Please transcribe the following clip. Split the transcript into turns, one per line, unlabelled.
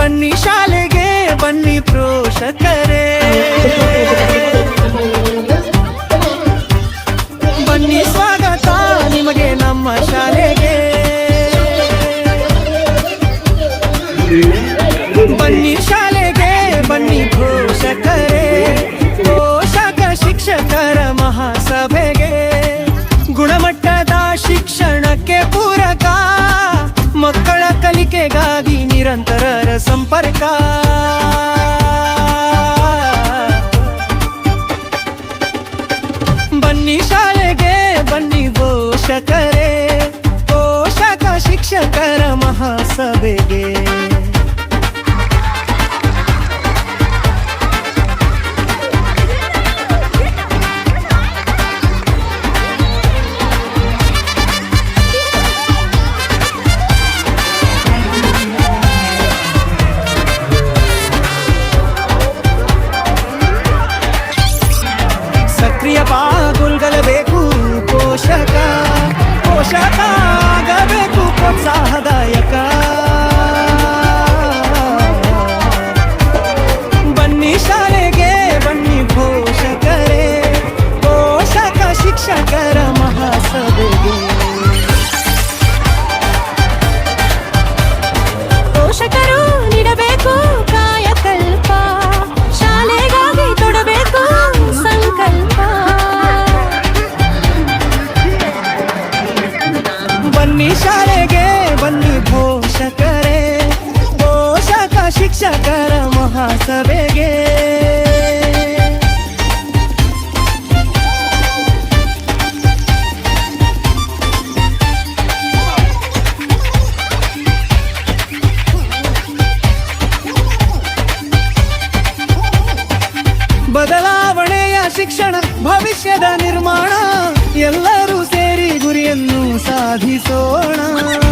ಬನ್ನಿ ಶಾಲೆಗೆ ಬನ್ನಿ ಪೋಷಕರೇ ಕಲಿಕೆಗಾಗಿ ನಿರಂತರರ ಸಂಪರ್ಕ ಬನ್ನಿ ಶಾಲೆಗೆ ಬನ್ನಿ ಪೋಷಕರೇ. ಪೋಷಕ ಶಿಕ್ಷಕರ ಮಹಾಸಭೆಗೆ. ಬದಲಾವಣೆಯ ಶಿಕ್ಷಣ ಭವಿಷ್ಯದ ನಿರ್ಮಾಣ ಎಲ್ಲರೂ സൂര്യന്നു സാധിസോണം